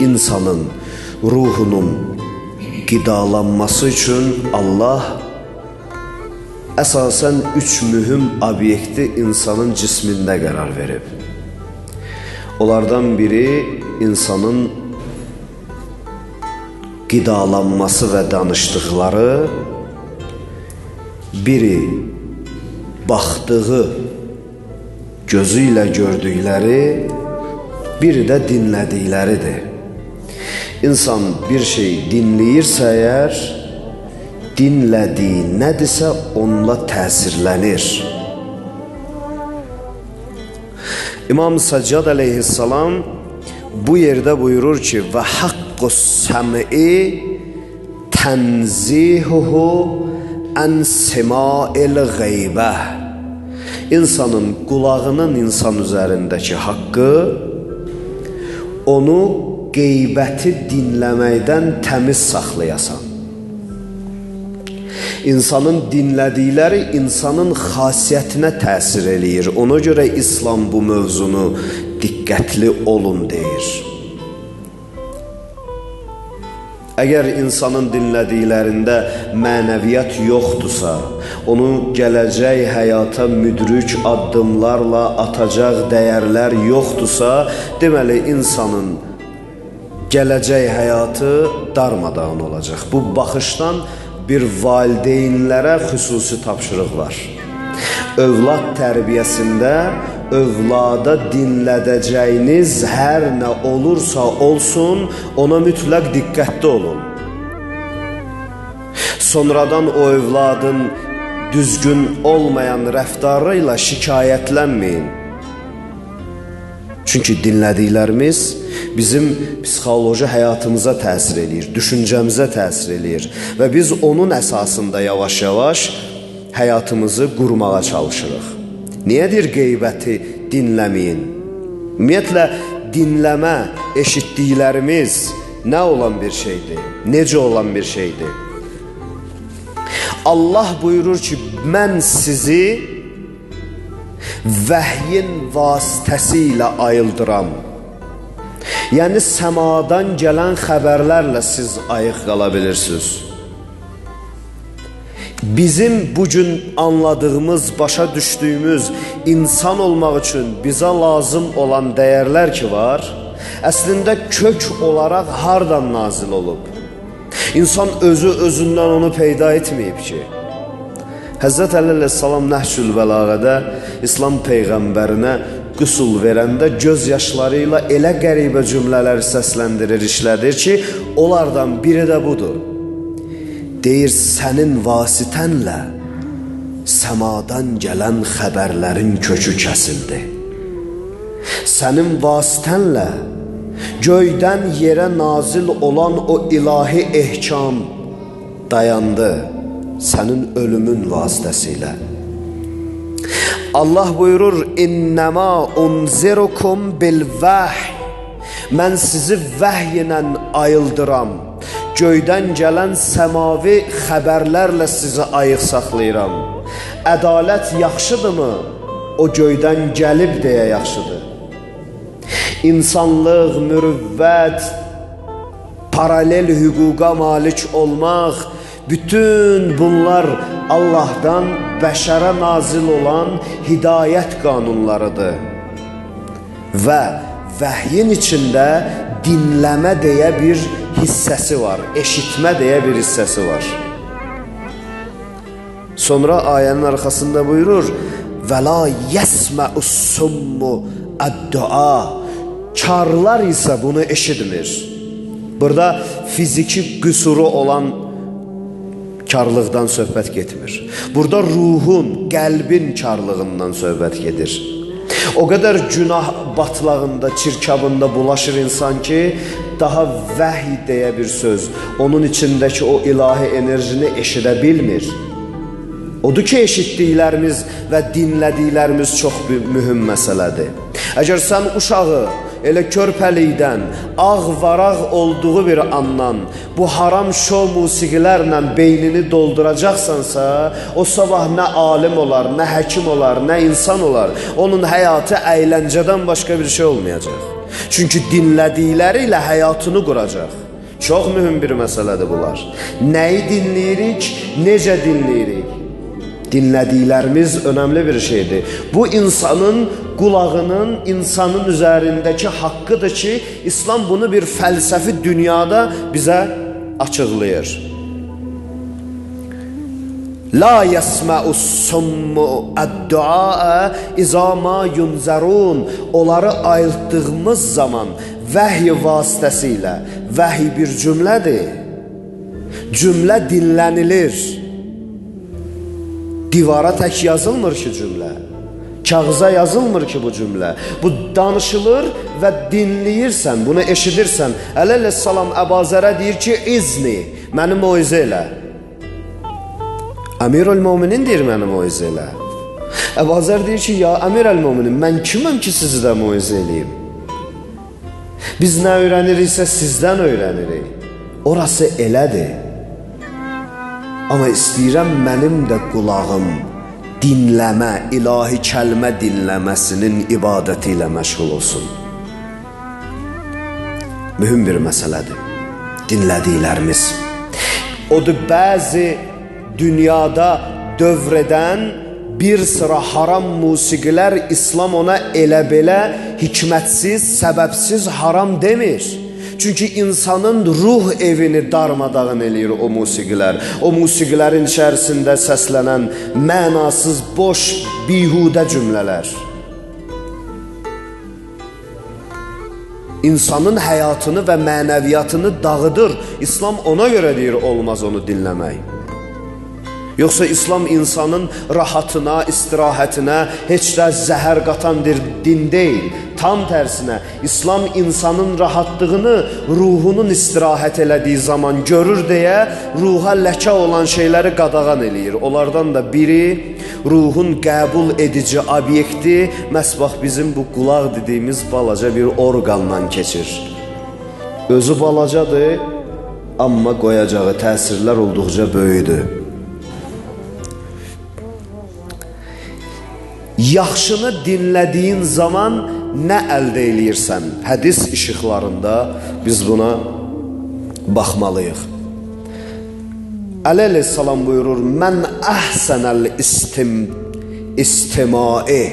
insanın ruhunun qidalanması üçün Allah əsasən üç mühüm obyekti insanın cismində qərar verib. Onlardan biri insanın qidalanması və danışdıqları, biri baxdığı, gözü ilə gördükləri, biri də dinlədikləridir. İnsan bir şey dinləyirsə əgər, dinlədiyi nədirsə onunla təsirlənir. İmam Saccad əleyhissalam bu yerdə buyurur ki, və haqqus səmi tənzihuhu ən simail qeybə. İnsanın qulağının insan üzərindəki haqqı onu qeybəti dinləməkdən təmiz saxlayasan. İnsanın dinlədikləri insanın xasiyyətinə təsir eləyir. Ona görə İslam bu mövzunu diqqətli olun deyir. Əgər insanın dinlədiklərində mənəviyyat yoxdursa, onu gələcək həyata müdrik addımlarla atacaq dəyərlər yoxdursa, deməli insanın gələcək həyatı darmadağın olacaq. Bu baxışdan bir valideynlərə xüsusi tapşırıq var. Övlad tərbiyəsində övlada dinlədəcəyiniz hər nə olursa olsun, ona mütləq diqqətli olun. Sonradan o övladın düzgün olmayan rəftarıyla şikayətlənməyin. Çünki dinlədiklərimiz bizim psixoloji həyatımıza təsir eləyir, düşüncəmizə təsir eləyir və biz onun əsasında yavaş-yavaş həyatımızı qurmağa çalışırıq. Niyedir qeybəti dinləməyin? Ümumiyyətlə dinləmə, eşitdiklərimiz nə olan bir şeydir? Necə olan bir şeydir? Allah buyurur ki, mən sizi vəhyin vasitəsilə ayıldıram. Yəni səmadan gələn xəbərlərlə siz ayıq qala bilirsiniz. Bizim bugün anladığımız, başa düşdüyümüz insan olmaq üçün bizə lazım olan dəyərlər ki var, əslində kök olaraq hardan nazil olub? İnsan özü özündən onu peyda etməyib ki. Həzrət Əli əleyhissalam Nəhcül Bəlağədə İslam peyğəmbərinə qüsul verəndə göz yaşları ilə elə qəribə cümlələr səsləndirir, işlədir ki, onlardan biri də budur. Deyir sənin vasitənlə səmadan gələn xəbərlərin kökü kəsildi. Sənin vasitənlə göydən yerə nazil olan o ilahi ehkam dayandı sənin ölümün vasitəsilə. Allah buyurur: "İnnema unzirukum bil vahy." Mən sizi vəhy ilə ayıldıram göydən gələn səmavi xəbərlərlə sizi ayıq saxlayıram. Ədalət yaxşıdırmı? O göydən gəlib deyə yaxşıdır. İnsanlıq, mürüvvət, paralel hüquqa malik olmaq, bütün bunlar Allahdan bəşərə nazil olan hidayət qanunlarıdır. Və vəhyin içində dinləmə deyə bir hissəsi var, eşitmə deyə bir hissəsi var. Sonra ayənin arxasında buyurur: "Və la yesma'us summu ad-dua." Karlar isə bunu eşitmir. Burada fiziki qüsuru olan karlıqdan söhbət getmir. Burada ruhun, qəlbin karlığından söhbət gedir. O qədər günah batlağında, çirkabında bulaşır insan ki, daha vəhy deyə bir söz onun içindəki o ilahi enerjini eşidə bilmir. Odur ki, eşitdiklərimiz və dinlədiklərimiz çox mühüm məsələdir. Əgər sən uşağı elə körpəlikdən ağ varaq olduğu bir andan bu haram şov musiqilərlə beynini dolduracaqsansa, o sabah nə alim olar, nə həkim olar, nə insan olar. Onun həyatı əyləncədən başqa bir şey olmayacaq. Çünki dinlədikləri ilə həyatını quracaq. Çox mühüm bir məsələdir bunlar. Nəyi dinləyirik, necə dinləyirik? Dinlədiklərimiz önəmli bir şeydir. Bu insanın qulağının insanın üzərindəki haqqıdır ki, İslam bunu bir fəlsəfi dünyada bizə açıqlayır. La yesma'u summu ad-du'a iza ma yunzarun. Onları ayıltdığımız zaman vəhy vasitəsilə, vəhy bir cümlədir. Cümlə dinlənilir. Divara tək yazılmır ki cümlə. Kağıza yazılmır ki bu cümlə. Bu danışılır və dinləyirsən, bunu eşidirsən. Ələlə salam Əbazərə deyir ki, izni, məni moizə elə. Əmirül Möminin deyir məni moizə elə. Əbazər deyir ki, ya Əmirül Möminin, mən kiməm ki sizi də moizə eləyim? Biz nə öyrəniriksə sizdən öyrənirik. Orası elədir. Amma istəyirəm mənim də qulağım dinləmə, ilahi kəlmə dinləməsinin ibadəti ilə məşğul olsun. Mühüm bir məsələdir. Dinlədiklərimiz. Odur bəzi dünyada dövr edən bir sıra haram musiqilər İslam ona elə belə hikmətsiz, səbəbsiz haram demir. Çünki insanın ruh evini darmadağın eləyir o musiqilər. O musiqilərin içərisində səslənən mənasız, boş, bihudə cümlələr. İnsanın həyatını və mənəviyyatını dağıdır. İslam ona görə deyir olmaz onu dinləmək. Yoxsa İslam insanın rahatına, istirahətinə heç də zəhər qatan bir din deyil. Tam tərsinə, İslam insanın rahatlığını ruhunun istirahət elədiyi zaman görür deyə ruha ləkə olan şeyləri qadağan eləyir. Onlardan da biri ruhun qəbul edici obyekti məhz bax bizim bu qulaq dediyimiz balaca bir orqandan keçir. Özü balacadır, amma qoyacağı təsirlər olduqca böyüdür. Yaxşını dinlədiyin zaman nə əldə eləyirsən? Hədis işıqlarında biz buna baxmalıyıq. Əli salam buyurur: "Mən əhsənəl istim istimai."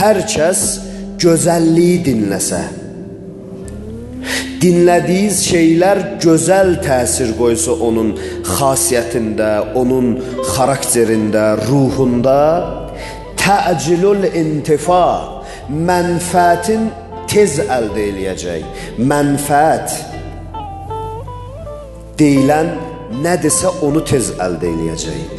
Hər kəs gözəlliyi dinləsə, dinlədiyiz şeylər gözəl təsir qoysa onun xasiyyətində, onun xarakterində, ruhunda təcilul intifa mənfəətin tez əldə eləyəcək. Mənfəət deyilən nədirsə onu tez əldə eləyəcək.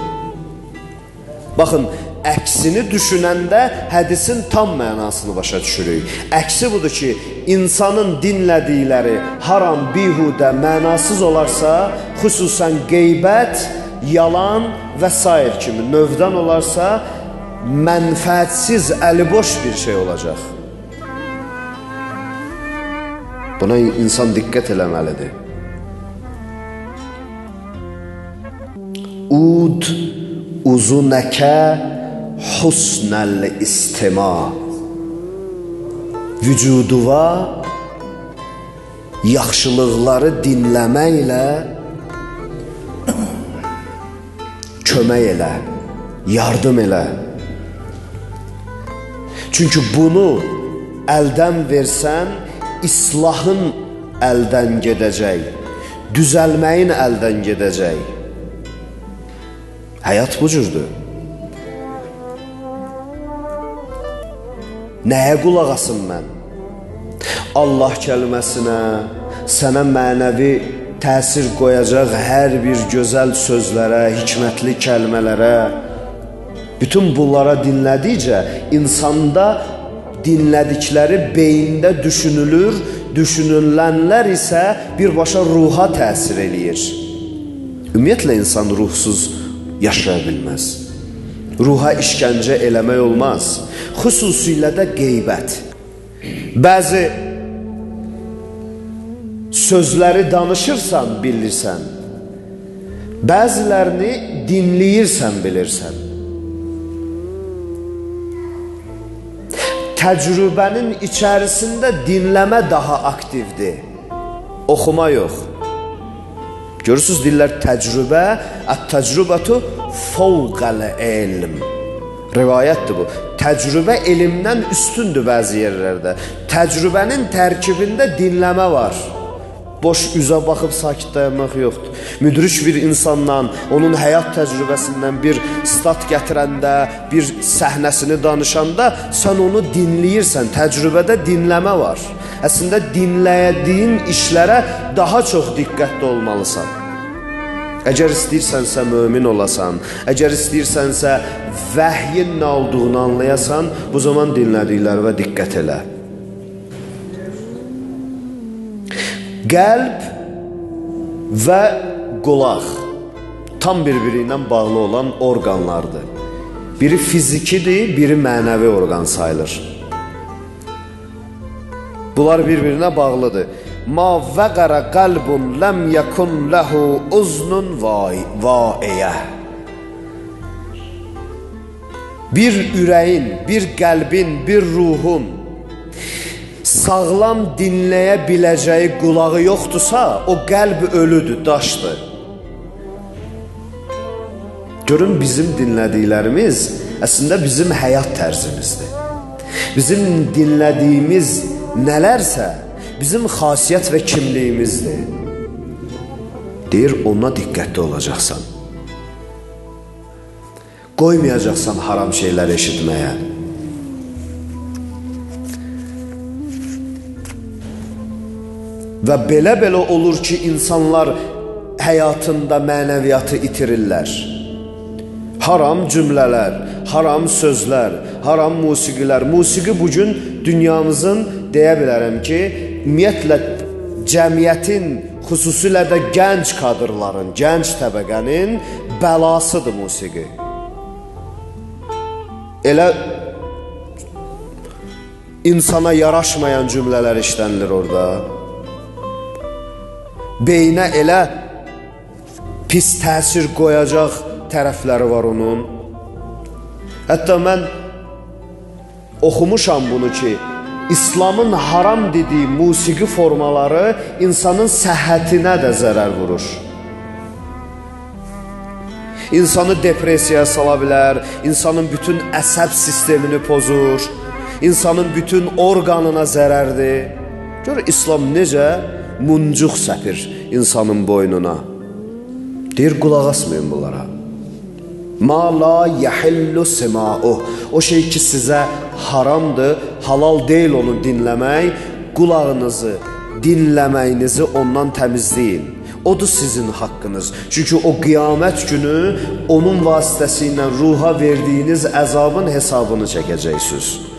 Baxın, əksini düşünəndə hədisin tam mənasını başa düşürük. Əksi budur ki, insanın dinlədikləri haram, bihudə, mənasız olarsa, xüsusən qeybət, yalan və s. kimi növdən olarsa, mənfəətsiz, əliboş bir şey olacaq. Buna insan diqqət eləməlidir. Ud uzunəkə husnəl istima Vücuduva yaxşılıqları dinləməklə kömək elə, yardım elə. Çünki bunu əldən versən, islahın əldən gedəcək, düzəlməyin əldən gedəcək. Həyat bu cürdür. Nəyə qulaq asım mən? Allah kəlməsinə, sənə mənəvi təsir qoyacaq hər bir gözəl sözlərə, hikmətli kəlmələrə, bütün bunlara dinlədikcə insanda dinlədikləri beyində düşünülür, düşünülənlər isə birbaşa ruha təsir eləyir. Ümumiyyətlə insan ruhsuz yaşaya bilməz. Ruha işgəncə eləmək olmaz. Xüsusilə də qeybət. Bəzi sözləri danışırsan, bilirsən. Bəzilərini dinləyirsən, bilirsən. Təcrübənin içərisində dinləmə daha aktivdir. Oxuma yox. Görürsüz deyirlər təcrübə, ət-təcrübətu fawqal ilm. Rivayətdir bu. Təcrübə elmdən üstündür bəzi yerlərdə. Təcrübənin tərkibində dinləmə var. Boş üzə baxıb sakit dayanmaq yoxdur. Müdrik bir insandan, onun həyat təcrübəsindən bir stat gətirəndə, bir səhnəsini danışanda sən onu dinləyirsən. Təcrübədə dinləmə var. Əslində dinlədiyin işlərə daha çox diqqətli olmalısan. Əgər istəyirsənsə mömin olasan, əgər istəyirsənsə vəhyin nə olduğunu anlayasan, bu zaman dinlədiklərinə diqqət elə. Qəlb və qulaq tam bir-biri ilə bağlı olan orqanlardır. Biri fizikidir, biri mənəvi orqan sayılır. Bunlar bir-birinə bağlıdır. Ma vəqara qalbun lam yakun lahu uznun vaiyə. Bir ürəyin, bir qəlbin, bir ruhun sağlam dinləyə biləcəyi qulağı yoxdursa, o qəlb ölüdür, daşdır. Görün bizim dinlədiklərimiz əslində bizim həyat tərzimizdir. Bizim dinlədiyimiz nələrsə bizim xasiyyət və kimliyimizdir. Deyir, ona diqqətli olacaqsan. Qoymayacaqsan haram şeylər eşitməyə. Və belə-belə olur ki, insanlar həyatında mənəviyyatı itirirlər. Haram cümlələr, haram sözlər, haram musiqilər. Musiqi bu gün dünyamızın deyə bilərəm ki, ümumiyyətlə cəmiyyətin, xüsusilə də gənc kadrların, gənc təbəqənin bəlasıdır musiqi. Elə insana yaraşmayan cümlələr işlənilir orada beynə elə pis təsir qoyacaq tərəfləri var onun. Hətta mən oxumuşam bunu ki, İslamın haram dediyi musiqi formaları insanın səhhətinə də zərər vurur. İnsanı depressiyaya sala bilər, insanın bütün əsəb sistemini pozur, insanın bütün orqanına zərərdir. Gör İslam necə muncuq səpir insanın boynuna. Deyir, qulaq asmayın bunlara. Ma la yəhillu sima'uh. O şey ki sizə haramdır, halal deyil onu dinləmək, qulağınızı, dinləməyinizi ondan təmizləyin. Odur sizin haqqınız. Çünki o qiyamət günü onun vasitəsilə ruha verdiyiniz əzabın hesabını çəkəcəksiniz.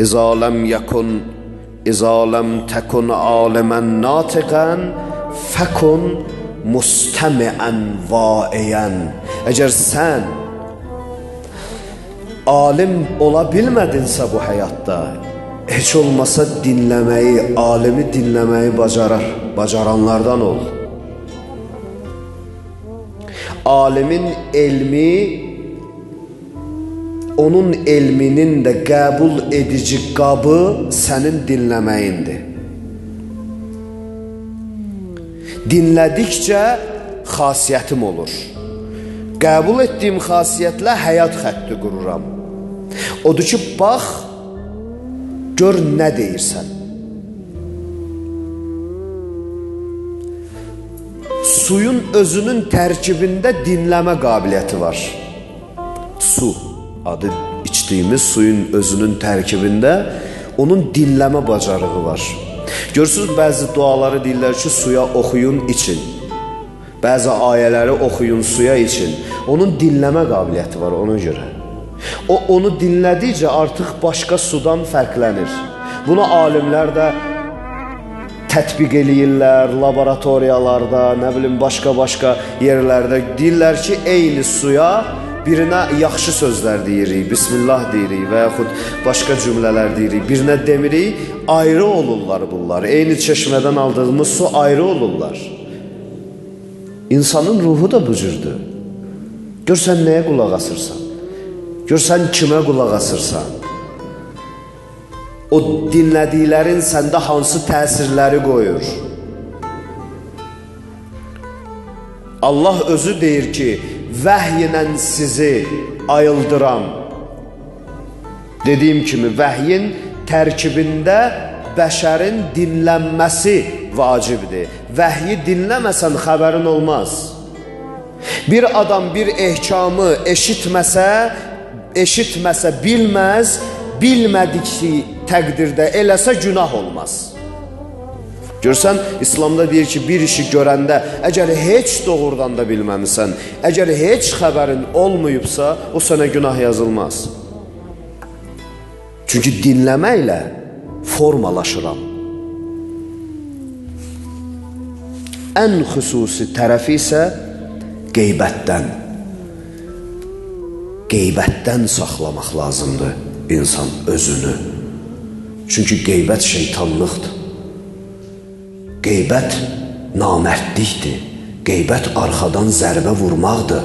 اذا لم يكن اذا لم تكن عالما ناطقا فكن vaiyen. Eğer sen alim olabilmedinse bu hayatta hiç olmasa dinlemeyi, alimi dinlemeyi bacarar, bacaranlardan ol. Alimin elmi onun elminin də qəbul edici qabı sənin dinləməyindir. Dinlədikcə xasiyyətim olur. Qəbul etdiyim xasiyyətlə həyat xətti qururam. Odur ki, bax, gör nə deyirsən. Suyun özünün tərkibində dinləmə qabiliyyəti var. Su adı içdiyimiz suyun özünün tərkibində onun dinləmə bacarığı var. Görürsüz bəzi duaları deyirlər ki, suya oxuyun, için. Bəzi ayələri oxuyun, suya için. Onun dinləmə qabiliyyəti var ona görə. O onu dinlədikcə artıq başqa sudan fərqlənir. Bunu alimlər də tətbiq eləyirlər, laboratoriyalarda, nə bilim başqa-başqa yerlərdə deyirlər ki, eyni suya birinə yaxşı sözlər deyirik, bismillah deyirik və yaxud başqa cümlələr deyirik, birinə demirik, ayrı olurlar bunlar. Eyni çeşmədən aldığımız su ayrı olurlar. İnsanın ruhu da bu cürdür. Gör sən nəyə qulaq asırsan? Gör sən kimə qulaq asırsan? O dinlədiklərin səndə hansı təsirləri qoyur? Allah özü deyir ki, vəhy ilə sizi ayıldıram. Dediyim kimi vəhyin tərkibində bəşərin dinlənməsi vacibdir. Vəhyi dinləməsən xəbərin olmaz. Bir adam bir ehkamı eşitməsə, eşitməsə bilməz, bilmədiki təqdirdə eləsə günah olmaz. Görsən, İslamda deyir ki, bir işi görəndə əgər heç doğrudan da bilməmisən, əgər heç xəbərin olmayıbsa, o sənə günah yazılmaz. Çünki dinləməklə formalaşıram. Ən xüsusi tərəfi isə qeybətdən. Qeybətdən saxlamaq lazımdır insan özünü. Çünki qeybət şeytanlıqdır. Qeybət namərdlikdir. Qeybət arxadan zərbə vurmaqdır.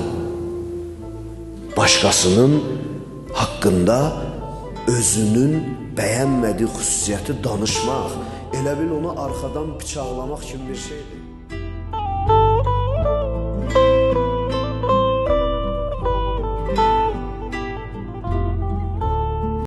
Başqasının haqqında özünün bəyənmədiyi xüsusiyyəti danışmaq, elə bil onu arxadan bıçaqlamaq kimi bir şeydir.